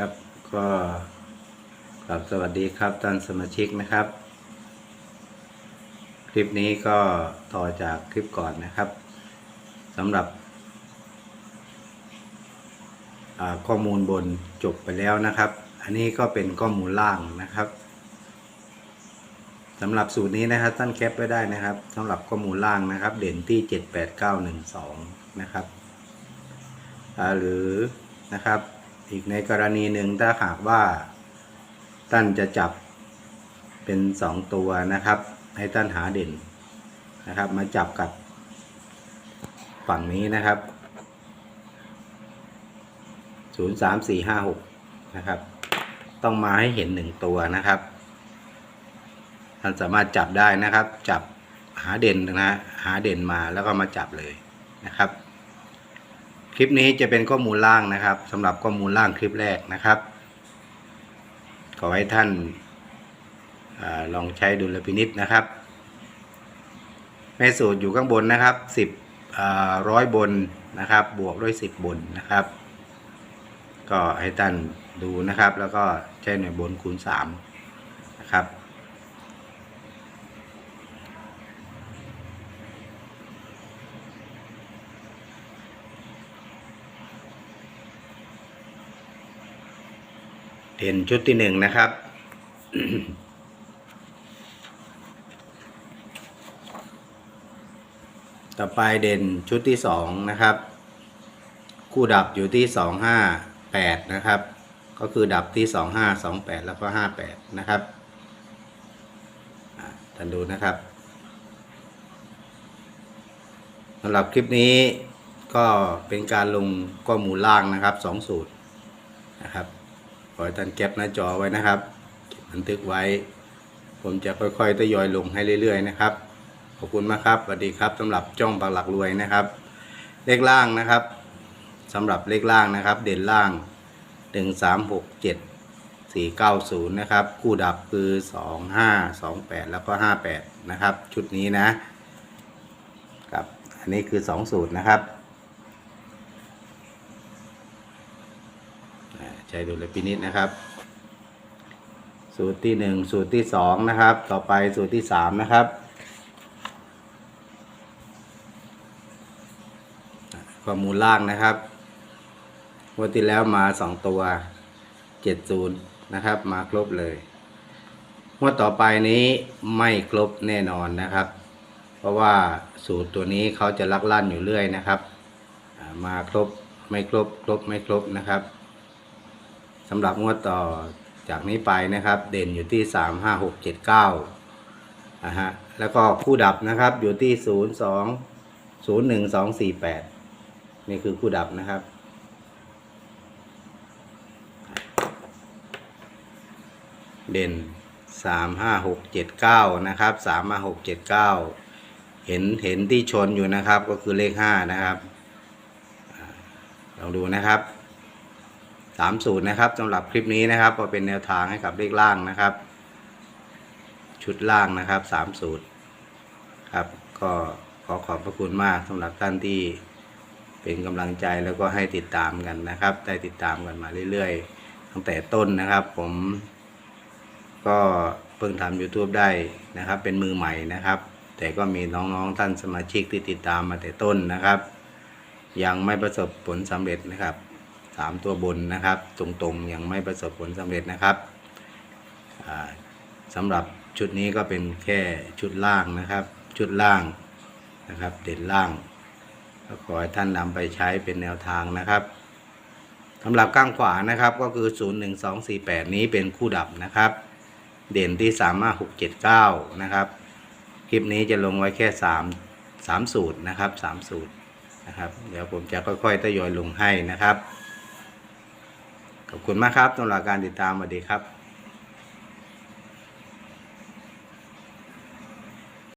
ครับก็กลับสวัสดีครับท่านสมาชิกนะครับ คลิปนี้ก็ต่อจากคลิปก่อนนะครับสำหรับข้อมูลบนจบไปแล้วนะครับ อันนี้ก็เป็นข้อมูลล่างนะครับสำหรับสูตรนี้นะครับท่านแคปไว้ได้นะครับสำหรับข้อมูลล่างนะครับ เด่นที่ 78912 นะครับหรือนะครับ อีกในกรณีหนึ่งถ้าหากว่าท่านจะจับเป็น2ตัวนะครับ ให้ท่านหาเด่นนะครับ มาจับกับฝั่งนี้นะครับ 0 3 4 5 6 นะครับ ต้องมาให้เห็น1ตัวนะครับ ท่านสามารถจับได้นะครับ จับหาเด่นนะหาเด่นมาแล้วก็มาจับเลยนะครับ คลิปนี้จะเป็นข้อมูลล่างนะครับสำหรับข้อมูลล่างคลิปแรกนะครับ ขอให้ท่านอาลองใช้ดุลพินิษนะครับ แม่สูตรอยู่ข้างบนนะครับ10ร้อยบนนะครับ บวกด้วย10บนนะครับ ก็ให้ท่านดูนะครับ แล้วก็ใช้หน่วยบนคูณ3นะครับ เด่นชุดที่หนึ่งนะครับ ต่อไปเด่นชุดที่สองนะครับ คู่ดับอยู่ที่สองห้าแปดนะครับ ก็คือดับที่สองห้าสองแปดแล้วก็ห้าแปดนะครับท่านดูนะครับสำหรับคลิปนี้ก็เป็นการลงข้อมูลล่างนะครับสองสูตรนะครับ ขอให้ท่านแคปหน้าจอไว้นะครับบันทึกไว้ ผมจะค่อยๆทยอยลงให้เรื่อย ๆ นะครับ ขอบคุณมากครับสวัสดีครับสำหรับจ้องปากหลักรวยนะครับ เลขล่างนะครับสำหรับเลขล่างนะครับ เด่นล่าง 1 3 6 7 4 9 0 นะครับ คู่ดับคือ 2 5 2 8 แล้วก็ 58 นะครับ ชุดนี้นะ ครับ อันนี้คือ 2 สูตรนะครับ อ่าใช้ดุลพินิษนะครับ สูตรที่หนึ่งสูตรที่สองนะครับ ต่อไปสูตรที่สามนะครับอ่าข้อมูลล่างนะครับวันที่แล้วมาสองตัวเจ็ดศูนย์นะครับ มาครบเลยงวดต่อไปนี้ไม่ครบแน่นอนนะครับ เพราะว่าสูตรตัวนี้เขาจะลักลั่นอยู่เรื่อยนะครับ มาครบไม่ครบครบไม่ครบนะครับ สำหรับงวดต่อจากนี้ไปนะครับ เด่นอยู่ที่ 3 5 6 7 9นะฮะแล้วก็คู่ดับนะครับอยู่ที่ 0 2 0 1 2 4 8 นี่คือคู่ดับนะครับ เด่น 3 5 6 7 9 นะครับ 3 5 6 7 9 เห็นเห็นที่ชนอยู่นะครับก็คือเลข 5 นะครับลองดูนะครับ สามสูตรนะครับสำหรับคลิปนี้นะครับก็เป็นแนวทางให้กับเลขล่างนะครับ ชุดล่างนะครับสามสูตรครับก็ขอขอบพระคุณมากสำหรับท่านที่เป็นกำลังใจแล้วก็ให้ติดตามกันนะครับ ได้ติดตามกันมาเรื่อยๆ ตั้งแต่ต้นนะครับ ผมก็เพิ่งทำ YouTube ได้นะครับ เป็นมือใหม่นะครับ แต่ก็มีน้องๆท่านสมาชิกที่ติดตามมาแต่ต้นนะครับ ยังไม่ประสบผลสำเร็จนะครับ สามตัวบนนะครับ ตรงๆยังไม่ประสบผลสำเร็จนะครับสำหรับชุดนี้ก็เป็นแค่ชุดล่างนะครับ ชุดล่างนะครับ เด่นล่างก็ขอให้ท่านนำไปใช้เป็นแนวทางนะครับสำหรับก้างขวานะครับก็คือ 0 1 2 4 8 นี้เป็นคู่ดับนะครับ เด่นที่ 3 5 6 7 9 นะครับ คลิปนี้จะลงไว้แค่ 3 3 สูตรนะครับ 3 สูตรนะครับ เดี๋ยวผมจะค่อยๆทยอยลงให้นะครับ ขอบคุณมากครับสำหรับการติดตามสวัสดีครับ